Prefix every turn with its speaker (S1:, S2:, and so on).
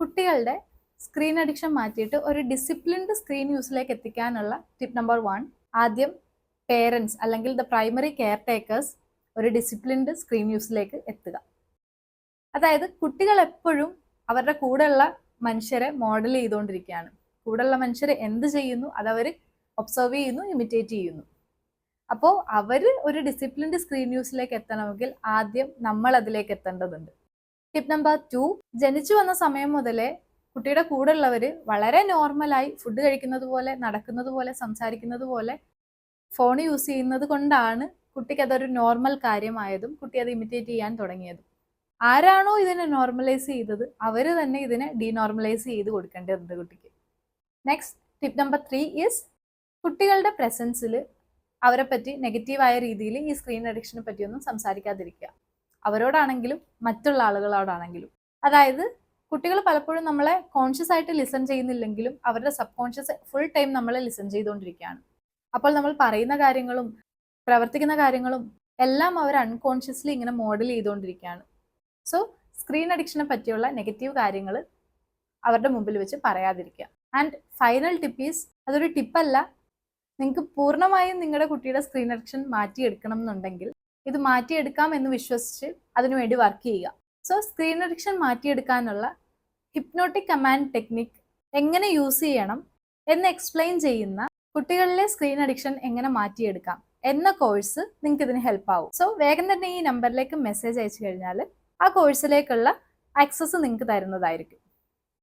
S1: കുട്ടികളുടെ screen addiction മാറ്റിയിട്ട് ഒരു ഡിസിപ്ലിൻഡ് സ്ക്രീൻ യൂസിലേക്ക് എത്തിക്കാനുള്ള ടിപ്പ് നമ്പർ വൺ ആദ്യം പേരൻസ് അല്ലെങ്കിൽ ദ പ്രൈമറി കെയർ ടേക്കേഴ്സ് ഒരു ഡിസിപ്ലിൻഡ് സ്ക്രീൻ യൂസിലേക്ക് എത്തുക. അതായത് കുട്ടികൾ എപ്പോഴും അവരുടെ കൂടെയുള്ള മനുഷ്യരെ മോഡൽ ചെയ്തുകൊണ്ടിരിക്കുകയാണ്. കൂടെയുള്ള മനുഷ്യർ എന്ത് ചെയ്യുന്നു? അതവർ ഒബ്സർവ് ചെയ്യുന്നു ഇമിറ്റേറ്റ് ചെയ്യുന്നു. അപ്പോൾ അവർ ഒരു ഡിസിപ്ലിൻഡ് സ്ക്രീൻ യൂസിലേക്ക് എത്തണമെങ്കിൽ ആദ്യം നമ്മൾ അതിലേക്ക് എത്തേണ്ടതുണ്ട്. ടിപ്പ് നമ്പർ ടു ജനിച്ചു വന്ന സമയം മുതലേ കുട്ടിയുടെ കൂടെ ഉള്ളവർ വളരെ നോർമലായി ഫുഡ് കഴിക്കുന്നത് പോലെ നടക്കുന്നത് പോലെ സംസാരിക്കുന്നത് പോലെ ഫോൺ യൂസ് ചെയ്യുന്നത് കൊണ്ടാണ് കുട്ടിക്ക് അതൊരു നോർമൽ കാര്യമായതും കുട്ടി അത് ഇമിറ്റേറ്റ് ചെയ്യാൻ തുടങ്ങിയതും. ആരാണോ ഇതിനെ നോർമലൈസ് ചെയ്തത് അവർ തന്നെ ഇതിനെ ഡീനോർമലൈസ് ചെയ്ത് കൊടുക്കേണ്ടതുണ്ട് കുട്ടിക്ക്. Next tip number three is കുട്ടികളുടെ പ്രസൻസിൽ അവരെ പറ്റി നെഗറ്റീവായ രീതിയിൽ ഈ സ്ക്രീൻ അഡിക്ഷനെ പറ്റിയൊന്നും സംസാരിക്കാതിരിക്കുക. അവരോടാണെങ്കിലും മറ്റുള്ള ആളുകളോടാണെങ്കിലും. അതായത് കുട്ടികൾ പലപ്പോഴും നമ്മളെ കോൺഷ്യസ് ആയിട്ട് ലിസൺ ചെയ്യുന്നില്ലെങ്കിലും അവരുടെ സബ് കോൺഷ്യസ് ഫുൾ ടൈം നമ്മളെ ലിസൺ ചെയ്തുകൊണ്ടിരിക്കുകയാണ്. അപ്പോൾ നമ്മൾ പറയുന്ന കാര്യങ്ങളും പ്രവർത്തിക്കുന്ന കാര്യങ്ങളും എല്ലാം അവർ അൺകോൺഷ്യസ്ലി ഇങ്ങനെ മോഡൽ ചെയ്തുകൊണ്ടിരിക്കുകയാണ്. സോ സ്ക്രീൻ അഡിക്ഷനെ പറ്റിയുള്ള നെഗറ്റീവ് കാര്യങ്ങൾ അവരുടെ മുമ്പിൽ വെച്ച് പറയാതിരിക്കുക. ആൻഡ് ഫൈനൽ ടിപ്പ് ഈസ് അതൊരു ടിപ്പല്ല നിങ്ങൾക്ക് പൂർണമായും നിങ്ങളുടെ കുട്ടിയുടെ സ്ക്രീൻ അഡിക്ഷൻ മാറ്റിയെടുക്കണം എന്നുണ്ടെങ്കിൽ ഇത് മാറ്റിയെടുക്കാം എന്ന് വിശ്വസിച്ച് അതിനുവേണ്ടി വർക്ക് ചെയ്യുക. സോ സ്ക്രീൻ അഡിക്ഷൻ മാറ്റിയെടുക്കാനുള്ള ഹിപ്നോട്ടിക് കമാൻഡ് ടെക്നിക് എങ്ങനെ യൂസ് ചെയ്യണം എന്ന് എക്സ്പ്ലെയിൻ ചെയ്യുന്ന കുട്ടികളിലെ സ്ക്രീൻ അഡിക്ഷൻ എങ്ങനെ മാറ്റിയെടുക്കാം എന്ന കോഴ്സ് നിങ്ങൾക്ക് ഇതിന് ഹെൽപ്പ് ആവും. സോ വേഗം തന്നെ ഈ നമ്പറിലേക്ക് മെസ്സേജ് അയച്ചു കഴിഞ്ഞാൽ ആ കോഴ്സിലേക്കുള്ള ആക്സസ് നിങ്ങൾക്ക് തരുന്നതായിരിക്കും.